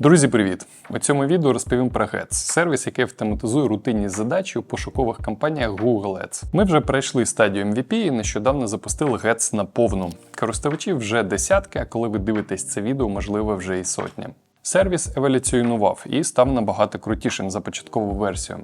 Друзі, привіт! У цьому відео розповім про Gets – сервіс, який автоматизує рутинні задачі у пошукових кампаніях Google Ads. Ми вже пройшли стадію MVP і нещодавно запустили Gets на повну. Користувачів вже десятки, а коли ви дивитесь це відео, можливо, вже і сотня. Сервіс еволюціонував і став набагато крутішим за початкову версію.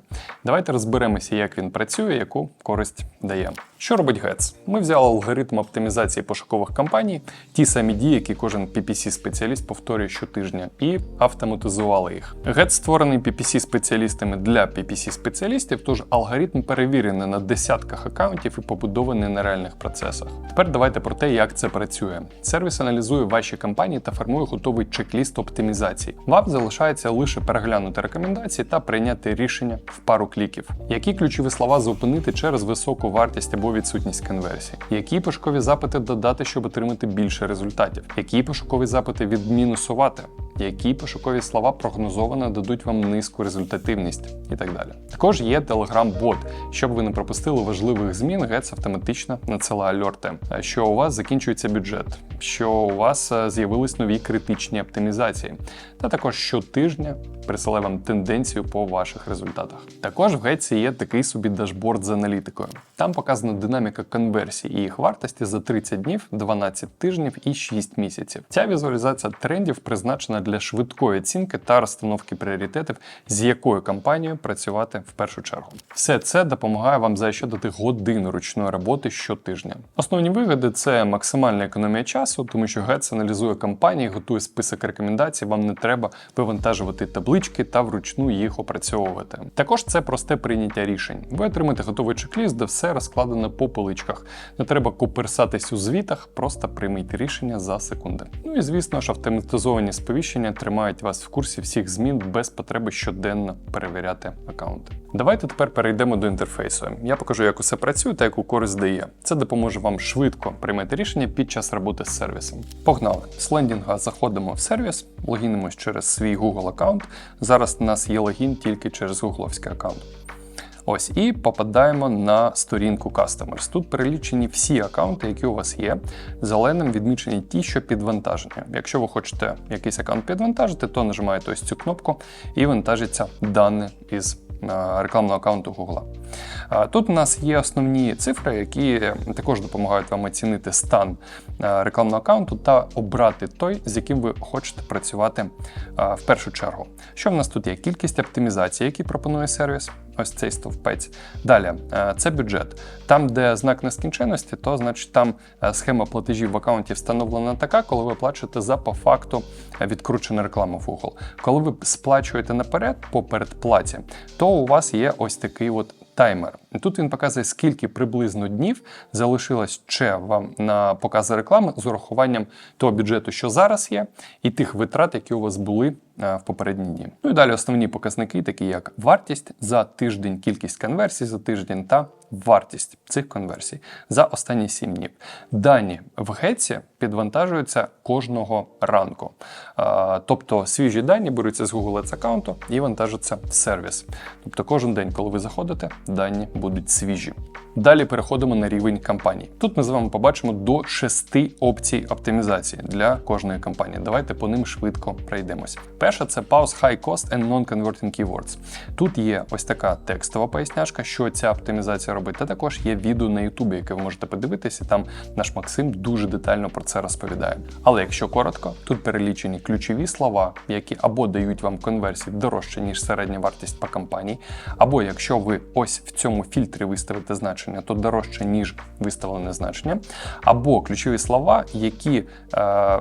Давайте розберемося, як він працює, яку користь дає. Що робить Gets? Ми взяли алгоритм оптимізації пошукових кампаній, ті самі дії, які кожен PPC-спеціаліст повторює щотижня, і автоматизували їх. Gets створений PPC-спеціалістами для PPC-спеціалістів, тож алгоритм перевірений на десятках аккаунтів і побудований на реальних процесах. Тепер давайте про те, як це працює. Сервіс аналізує ваші кампанії та формує готовий чек-ліст оптимізації. Вам залишається лише переглянути рекомендації та прийняти рішення в пару кліків. Які ключові слова зупинити через високу вартість або відсутність конверсій? Які пошукові запити додати, щоб отримати більше результатів? Які пошукові запити відмінусувати? Які пошукові слова прогнозовано дадуть вам низьку результативність і так далі. Також є Telegram-бот. Щоб ви не пропустили важливих змін, Гец автоматично надсилає альорти, що у вас закінчується бюджет, що у вас е, з'явились нові критичні оптимізації, та також щотижня присилає вам тенденцію по ваших результатах. Також в Геці є такий собі дашборд з аналітикою. Там показана динаміка конверсій і їх вартості за 30 днів, 12 тижнів і 6 місяців. Ця візуалізація трендів призначена для швидкої оцінки та розстановки пріоритетів, з якою компанією працювати в першу чергу. Все це допомагає вам заощадити годину ручної роботи щотижня. Основні вигоди це максимальна економія часу, тому що Гец аналізує компанії, готує список рекомендацій. Вам не треба вивантажувати таблички та вручну їх опрацьовувати. Також це просте прийняття рішень. Ви отримаєте готовий чек-ліст, де все розкладено по поличках. Не треба куперсатись у звітах, просто прийміть рішення за секунди. Ну і звісно ж, автоматизовані сповіщення тримають вас в курсі всіх змін без потреби щоденно перевіряти аккаунти. Давайте тепер перейдемо до інтерфейсу. Я покажу, як усе працює та яку користь дає. Це допоможе вам швидко приймати рішення під час роботи з сервісом. Погнали! З лендінга заходимо в сервіс, логінимось через свій Google аккаунт. Зараз у нас є логін тільки через гугловський аккаунт. Ось і попадаємо на сторінку Customers. Тут перелічені всі аккаунти, які у вас є. Зеленим відмічені ті, що підвантажені. Якщо ви хочете якийсь аккаунт підвантажити, то нажимаєте ось цю кнопку і вантажиться дані із е, рекламного аккаунту Google. Тут у нас є основні цифри, які також допомагають вам оцінити стан е, рекламного аккаунту та обрати той, з яким ви хочете працювати е, в першу чергу. Що в нас тут є? Кількість оптимізацій, які пропонує сервіс. Ось цей стовпець. Далі е, це бюджет. Там, де знак нескінченності, то значить там схема платежів в аккаунті встановлена така, коли ви плачете за по факту відкручену рекламу в Google. Коли ви сплачуєте наперед по передплаті, то у вас є ось такий от таймер. Тут він показує, скільки приблизно днів залишилось ще вам на покази реклами з урахуванням того бюджету, що зараз є, і тих витрат, які у вас були в попередні дні. Ну і далі основні показники, такі як вартість за тиждень, кількість конверсій за тиждень та вартість цих конверсій за останні 7 днів. Дані в Геці підвантажуються кожного ранку. Тобто свіжі дані беруться з Google Ads аккаунту і вантажаться в сервіс. Тобто кожен день, коли ви заходите, дані свіжі. Далі переходимо на рівень кампаній. Тут ми з вами побачимо до шести опцій оптимізації для кожної кампанії. Давайте по ним швидко пройдемося. Перша це Pause High Cost and Non-Converting Keywords. Тут є ось така текстова поясняшка, що ця оптимізація робить. Та також є відео на Ютубі, яке ви можете подивитися. Там наш Максим дуже детально про це розповідає. Але якщо коротко, тут перелічені ключові слова, які або дають вам конверсії дорожче, ніж середня вартість по кампанії, або якщо ви ось в цьому фільтрі виставите значення, то дорожче, ніж виставлене значення, або ключові слова, які е,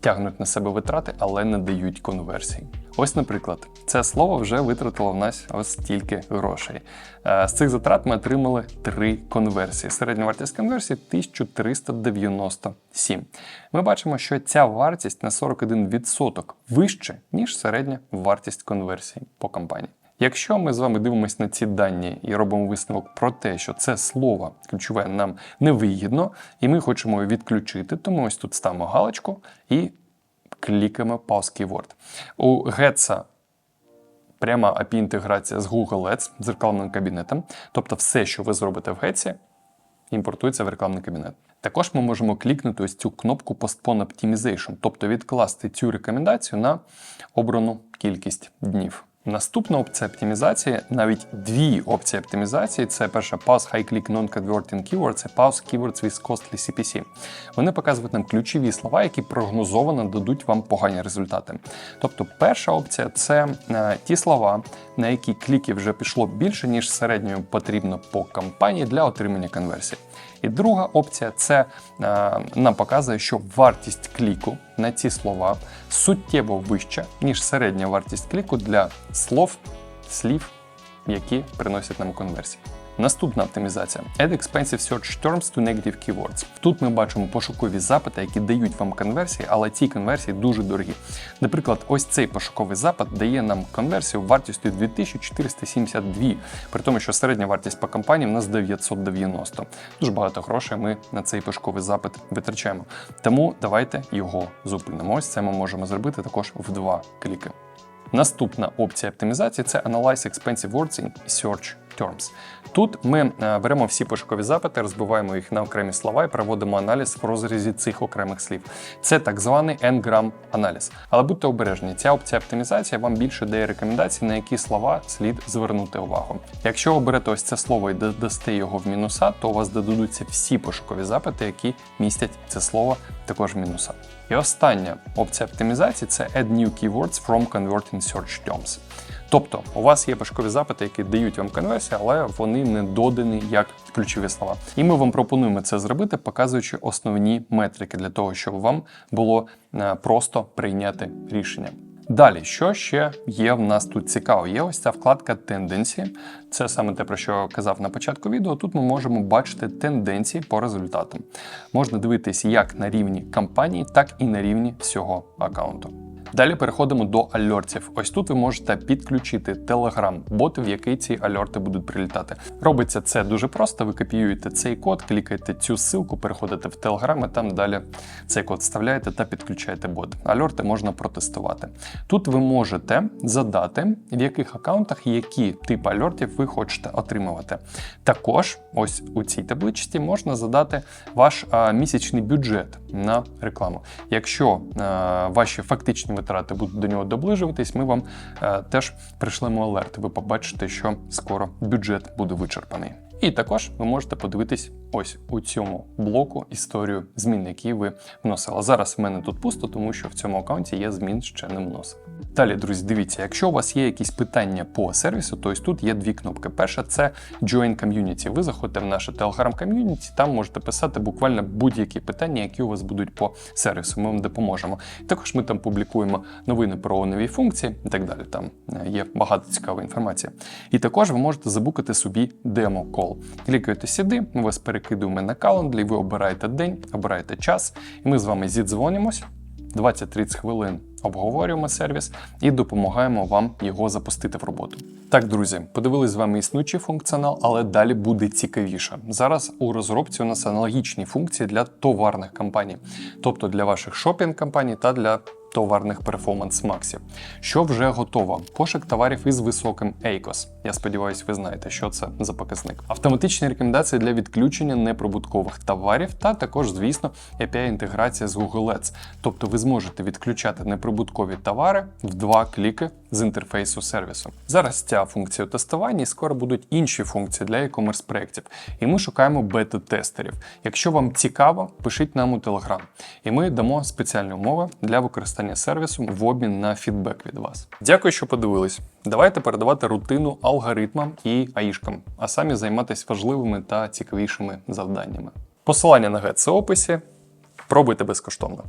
тягнуть на себе витрати, але не дають конверсій. Ось, наприклад, це слово вже витратило в нас ось стільки грошей. З цих затрат ми отримали три конверсії. Середня вартість конверсії 1397. Ми бачимо, що ця вартість на 41% вище, ніж середня вартість конверсії по компанії. Якщо ми з вами дивимося на ці дані і робимо висновок про те, що це слово ключове нам невигідно, і ми хочемо його відключити, то ми ось тут ставимо галочку і клікаємо Pause Keyword. У Гетса пряма API інтеграція з Google Ads з рекламним кабінетом. Тобто все, що ви зробите в Гетсі, імпортується в рекламний кабінет. Також ми можемо клікнути ось цю кнопку Postpone Optimization, тобто відкласти цю рекомендацію на обрану кількість днів. Наступна опція оптимізації, навіть дві опції оптимізації. Це перша Pause High Click Non-Converting Keyword, це Pause Keywords with Costly CPC. Вони показують нам ключові слова, які прогнозовано дадуть вам погані результати. Тобто, перша опція це е, ті слова, на які кліків вже пішло більше, ніж середньо потрібно по кампанії для отримання конверсії. І друга опція це е, нам показує, що вартість кліку на ці слова суттєво вища, ніж середня вартість кліку для слов, слів, які приносять нам конверсії. Наступна оптимізація Add expensive search terms to negative keywords. Тут ми бачимо пошукові запити, які дають вам конверсії, але ці конверсії дуже дорогі. Наприклад, ось цей пошуковий запит дає нам конверсію вартістю 2472, при тому, що середня вартість по компанії в нас 990. Дуже багато грошей ми на цей пошуковий запит витрачаємо. Тому давайте його зупинимо. Ось це ми можемо зробити також в два кліки. Наступна опція оптимізації це Analyze Expensive Words in Search Terms. Тут ми е, беремо всі пошукові запити, розбиваємо їх на окремі слова і проводимо аналіз в розрізі цих окремих слів. Це так званий N-gram аналіз. Але будьте обережні, ця опція оптимізації вам більше дає рекомендацій, на які слова слід звернути увагу. Якщо оберете ось це слово і додасте його в мінуса, то у вас додадуться всі пошукові запити, які містять це слово також в мінуса. І остання опція оптимізації це Add new keywords from converting search terms. Тобто у вас є пошукові запити, які дають вам конверсію, але вони не додані як ключові слова. І ми вам пропонуємо це зробити, показуючи основні метрики для того, щоб вам було е, просто прийняти рішення. Далі, що ще є в нас тут цікаво? Є ось ця вкладка тенденції. Це саме те, про що я казав на початку відео. Тут ми можемо бачити тенденції по результатам. Можна дивитись як на рівні кампанії, так і на рівні всього аккаунту. Далі переходимо до альортів. Ось тут ви можете підключити Telegram, бот, в який ці альорти будуть прилітати. Робиться це дуже просто. Ви копіюєте цей код, клікаєте цю ссылку, переходите в Telegram і там далі цей код вставляєте та підключаєте бот. Альорти можна протестувати. Тут ви можете задати, в яких аккаунтах які типи альортів ви хочете отримувати. Також, ось у цій табличці можна задати ваш а, місячний бюджет на рекламу. Якщо а, ваші фактичні витрати будуть до нього доближуватись, ми вам а, теж прийшлемо алерт. Ви побачите, що скоро бюджет буде вичерпаний. І також ви можете подивитись ось у цьому блоку історію змін, які ви вносили. Зараз в мене тут пусто, тому що в цьому аккаунті я змін ще не вносив. Далі, друзі, дивіться, якщо у вас є якісь питання по сервісу, то ось тут є дві кнопки. Перша це Join Community. Ви заходите в наше Telegram ком'юніті, там можете писати буквально будь-які питання, які у вас будуть по сервісу. Ми вам допоможемо. Також ми там публікуємо новини про нові функції і так далі. Там е, є багато цікавої інформації. І також ви можете забукати собі демо-кол. Клікаєте сюди, ми вас перекидуємо на календлі, ви обираєте день, обираєте час, і ми з вами зідзвонимось 20-30 хвилин обговорюємо сервіс і допомагаємо вам його запустити в роботу. Так, друзі, подивились з вами існуючий функціонал, але далі буде цікавіше. Зараз у розробці у нас аналогічні функції для товарних компаній, тобто для ваших шопінг-компаній та для товарних перформанс максів, що вже готово. Пошук товарів із високим EICOS. Я сподіваюся, ви знаєте, що це за показник. Автоматичні рекомендації для відключення неприбуткових товарів, та також, звісно, API-інтеграція з Google Ads. Тобто ви зможете відключати неприбуткові товари в два кліки з інтерфейсу сервісу. Зараз ця функція у тестуванні, і скоро будуть інші функції для e-commerce проєктів. І ми шукаємо бета-тестерів. Якщо вам цікаво, пишіть нам у Telegram. І ми дамо спеціальні умови для використання сервісу в обмін на фідбек від вас. Дякую, що подивились. Давайте передавати рутину алгоритмам і аїшкам, а самі займатися важливими та цікавішими завданнями. Посилання на гет описі. Пробуйте безкоштовно.